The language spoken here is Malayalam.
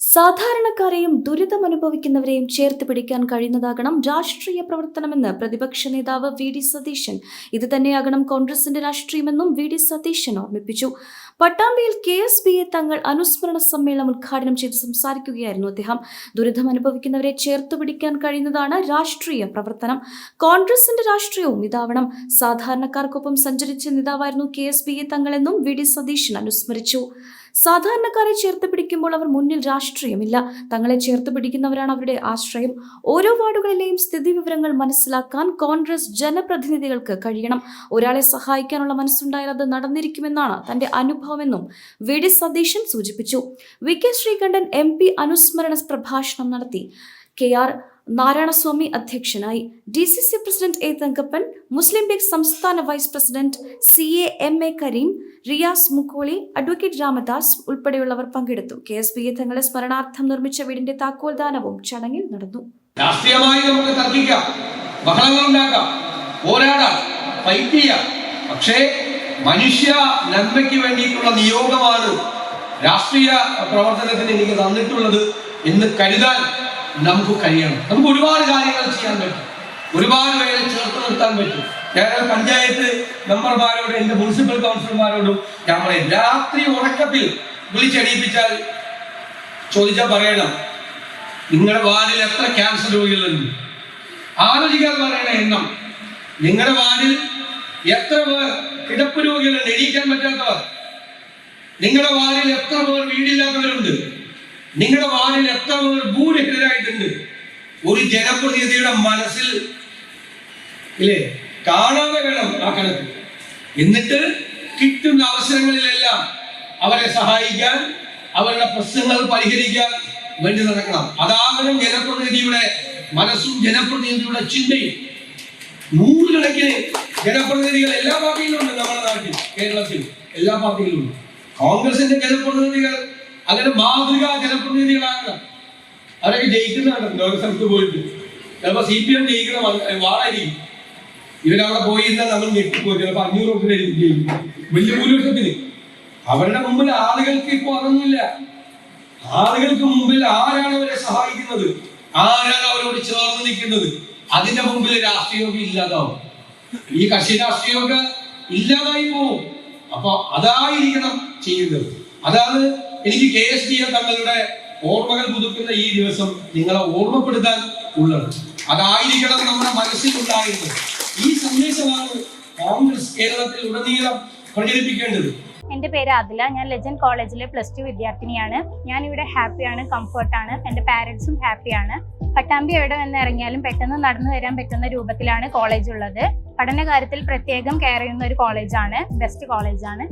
സാധാരണക്കാരെയും ദുരിതം അനുഭവിക്കുന്നവരെയും ചേർത്ത് പിടിക്കാൻ കഴിയുന്നതാകണം രാഷ്ട്രീയ പ്രവർത്തനമെന്ന് പ്രതിപക്ഷ നേതാവ് വി ഡി സതീശൻ. ഇത് തന്നെയാകണം കോൺഗ്രസിന്റെ രാഷ്ട്രീയമെന്നും വി ഡി സതീശൻ ഓർമ്മിപ്പിച്ചു. പട്ടാമ്പിയിൽ K S B A Thangal അനുസ്മരണ സമ്മേളനം ഉദ്ഘാടനം ചെയ്ത് സംസാരിക്കുകയായിരുന്നു അദ്ദേഹം. ദുരിതം അനുഭവിക്കുന്നവരെ ചേർത്ത് പിടിക്കാൻ കഴിയുന്നതാണ് രാഷ്ട്രീയ പ്രവർത്തനം. കോൺഗ്രസിന്റെ രാഷ്ട്രീയവും ഇതാവണം. സാധാരണക്കാർക്കൊപ്പം സഞ്ചരിച്ച നേതാവായിരുന്നു കെ എസ് ബി എ തങ്ങളെന്നും വി ഡി സതീശൻ അനുസ്മരിച്ചു. സാധാരണക്കാരെ ചേർത്ത് പിടിക്കുമ്പോൾ അവർ മുന്നിൽ രാഷ്ട്രീയമില്ല. തങ്ങളെ ചേർത്ത് പിടിക്കുന്നവരാണ് അവരുടെ ആശ്രയം. ഓരോ വാർഡുകളിലെയും സ്ഥിതി വിവരങ്ങൾ മനസ്സിലാക്കാൻ കോൺഗ്രസ് ജനപ്രതിനിധികൾക്ക് കഴിയണം. ഒരാളെ സഹായിക്കാനുള്ള മനസ്സുണ്ടായാൽ അത് നടന്നിരിക്കുമെന്നാണ് തന്റെ അനുഭവമെന്നും വി. ഡി. സതീശൻ സൂചിപ്പിച്ചു. V. K. Sreekandan M. P. അനുസ്മരണ പ്രഭാഷണം നടത്തി. കെ ആർ നാരായണസ്വാമി അധ്യക്ഷനായി D C C president A Thankappan Muslim League സംസ്ഥാന vice president C A M A Kareem Riyas Mukkoli advocate Ramadas ഉൾപ്പെടെയുള്ളവർ പങ്കെടുത്തു. കെ എസ് പി എ തങ്ങളെ സ്മരണാർത്ഥം നിർമ്മിച്ച വീടിന്റെ താക്കോൽദാനവും ചടങ്ങിൽ നടന്നു. രാഷ്ട്രീയമായി നമുക്ക് തർക്കിക്കാം ബഹളങ്ങൾ ഉണ്ടാക്കാം പോരാടാം ഫൈറ്റ് ചെയ്യാം. പക്ഷേ മനുഷ്യ നന്മയ്ക്ക് വേണ്ടിയിട്ടുള്ള നിയോഗമാണ് രാഷ്ട്രീയ പ്രവർത്തനത്തിന് എനിക്ക് തന്നിട്ടുള്ളത് എന്ന് കരുതാൻ നമുക്ക് കഴിയണം. നമുക്ക് ഒരുപാട് കാര്യങ്ങൾ ചെയ്യാൻ പറ്റും. ഒരുപാട് പേരെ ചേർത്ത് നിർത്താൻ പറ്റും. ഞങ്ങൾ പഞ്ചായത്ത് മെമ്പർമാരോടും എന്റെ മുനിസിപ്പൽ കൗൺസിലർമാരോടും ഞങ്ങളെ രാത്രി ഉറക്കത്തിൽ വിളിച്ചടിയിപ്പിച്ചാൽ ചോദിച്ചാൽ പറയണം നിങ്ങളുടെ വാർഡിൽ എത്ര ക്യാൻസർ രോഗികളുണ്ട്? ആലോചിക്കാൻ പറയണ എണ്ണം. നിങ്ങളുടെ വാർഡിൽ എത്ര പേർ കിടപ്പ് രോഗികളുണ്ട്? എണീക്കാൻ പറ്റാത്തവർ. നിങ്ങളുടെ വാർഡിൽ എത്ര പേർ വീടില്ലാത്തവരുണ്ട്? നിങ്ങളുടെ വാർഡിൽ എത്ര ഭൂരഹിതരായിട്ടുണ്ട്. ഒരു ജനപ്രതിനിധിയുടെ മനസ്സിൽ ഇല്ലേ? കാണാതെ വേണം ആ കണക്ക്. എന്നിട്ട് കിട്ടുന്ന അവസരങ്ങളിലെല്ലാം അവരെ സഹായിക്കാൻ അവരുടെ പ്രശ്നങ്ങൾ പരിഹരിക്കാൻ വേണ്ടി നടക്കണം. അതാകണം ജനപ്രതിനിധിയുടെ മനസ്സും ജനപ്രതിനിധിയുടെ ചിന്തയും. നൂറുകണക്കിന് ജനപ്രതിനിധികൾ എല്ലാ പാർട്ടിയിലും ഉണ്ട് നമ്മുടെ നാട്ടിൽ കേരളത്തിൽ. എല്ലാ പാർട്ടിയിലും ഉണ്ട്. കോൺഗ്രസിന്റെ ജനപ്രതിനിധികൾ അങ്ങനെ മാതൃകാ ജനപ്രതിനിധികളാകണം അവരൊക്കെ ജയിക്കുന്നതാണ്. ലോക സ്ഥലത്ത് പോയിട്ട്. ചിലപ്പോ സി പി എം ജയിക്കുന്ന വാളായിരിക്കും. ഇവരവിടെ പോയി എന്നാൽ നമ്മൾ ഞെട്ടിപ്പോയി ചിലപ്പോ അഞ്ഞൂറ് വോട്ടിന് ജയിക്കും. വലിയ ഭൂരിപക്ഷത്തിന്. അവരുടെ മുമ്പിൽ ആളുകൾക്ക് ഇപ്പൊ അതൊന്നുമില്ല. ആളുകൾക്ക് മുമ്പിൽ ആരാണ് അവരെ സഹായിക്കുന്നത്? ആരാണ് അവരോട് ചേർന്ന് നിൽക്കുന്നത്? അതിന്റെ മുമ്പിൽ രാഷ്ട്രീയമൊക്കെ ഇല്ലാതാവും. ഈ കക്ഷി രാഷ്ട്രീയമൊക്കെ ഇല്ലാതായി പോവും. അപ്പൊ അതായിരിക്കണം ചെയ്യുന്നത്. അതാണ് എനിക്ക് കെ എസ് ഡി എ തങ്ങളുടെ ഓർമ്മകൾ പുതുക്കുന്ന ഈ ദിവസം നിങ്ങളെ ഓർമ്മപ്പെടുത്താൻ ഉള്ളത്. അതായിരിക്കണം നമ്മുടെ മനസ്സിലുണ്ടായിരുന്നത്. ഈ സന്ദേശമാണ് കോൺഗ്രസ് കേരളത്തിൽ ഉടനീളം പ്രചരിപ്പിക്കേണ്ടത്. എന്റെ പേര് അതില. ഞാൻ ലെജൻഡ് കോളേജിലെ പ്ലസ് ടു വിദ്യാർത്ഥിനിയാണ്. ഞാൻ ഇവിടെ ഹാപ്പിയാണ് കംഫർട്ടാണ് എന്റെ പാരൻസും ഹാപ്പിയാണ് പട്ടാമ്പി എവിടെ വന്ന് ഇറങ്ങിയാലും പെട്ടെന്ന് നടന്നു വരാൻ പറ്റുന്ന രൂപത്തിലാണ് കോളേജ് ഉള്ളത്. പഠന കാര്യത്തിൽ പ്രത്യേകം കെയർ ചെയ്യുന്ന ഒരു കോളേജാണ് ബെസ്റ്റ് കോളേജാണ്